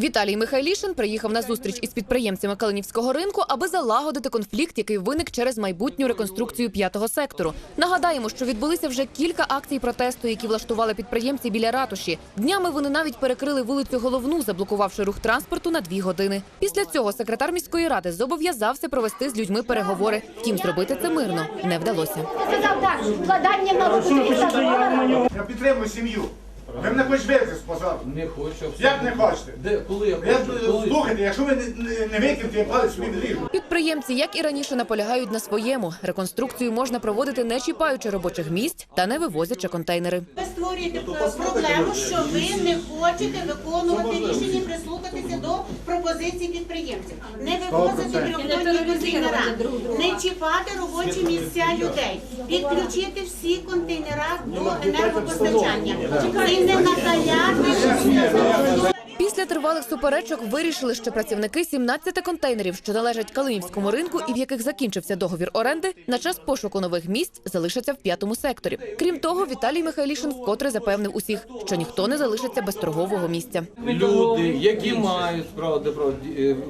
Віталій Михайлішин приїхав на зустріч із підприємцями Калинівського ринку, аби залагодити конфлікт, який виник через майбутню реконструкцію п'ятого сектору. Нагадаємо, що відбулися вже кілька акцій протесту, які влаштували підприємці біля ратуші. Днями вони навіть перекрили вулицю головну, заблокувавши рух транспорту на дві години. Після цього секретар міської ради зобов'язався провести з людьми переговори. Втім, зробити це мирно не вдалося. сказав так, вкладання на роботу 300 доларів. Я підтримую сім'ю. Ви мене хоч вивезти з позаду. Не хочу абсолютно. Як не хочете? Де, коли я Я, хочу? Коли? слухайте, якщо ви не, не, не викинете, я палець собі ріжу. Підприємці, як і раніше, наполягають на своєму. Реконструкцію можна проводити не чіпаючи робочих місць та не вивозячи контейнери. Ви створюєте проблему, що ви не хочете виконувати рішення, прислухатися до пропозицій підприємців, не вивозити трьохтонні контейнера, не чіпати робочі місця людей, підключити всі контейнера до енергопостачання. І не тривалих суперечок вирішили, що працівники 17 контейнерів, що належать Калинівському ринку і в яких закінчився договір оренди, на час пошуку нових місць залишаться в п'ятому секторі. Крім того, Віталій Михайлішин вкотре запевнив усіх, що ніхто не залишиться без торгового місця. Люди, які мають право де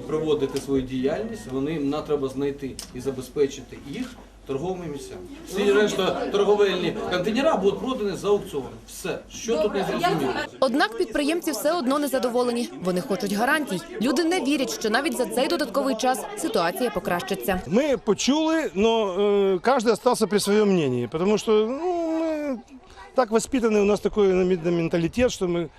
проводити свою діяльність, вони нам треба знайти і забезпечити їх торговими місцями. Всі решта торговельні контейнера будуть продані за аукціоном. Все, що тут не зрозуміло. Однак підприємці все одно не задоволені. Вони хочуть гарантій. Люди не вірять, що навіть за цей додатковий час ситуація покращиться. Мы почули, но э, каждый остался при своем мнении, потому что ну, мы так воспитаны, у нас такой наверное, менталитет, что мы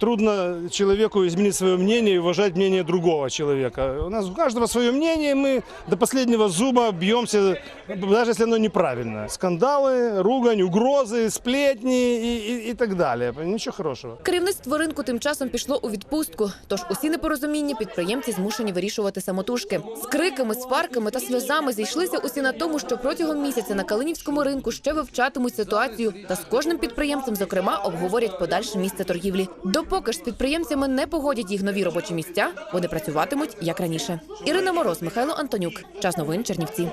трудно человеку изменить свое мнение и уважать мнение другого человека. У нас у каждого свое мнение, мы до последнего зуба бьемся, даже если оно неправильно. Скандалы, ругань, угрозы, сплетни и, и, и так далее. Ничего хорошего. Керівництво ринку тим часом пішло у відпустку. Тож усі непорозуміння підприємці змушені вирішувати самотужки. З криками, сварками та сльозами зійшлися усі на тому, що протягом місяця на Калинівському ринку ще вивчатимуть ситуацію та з кожним підприємцем, зокрема, обговорять подальше місце торгівлі. Допоки ж з підприємцями не погодять їх нові робочі місця, вони працюватимуть як раніше. Ірина Мороз, Михайло Антонюк. Час новин Чернівці.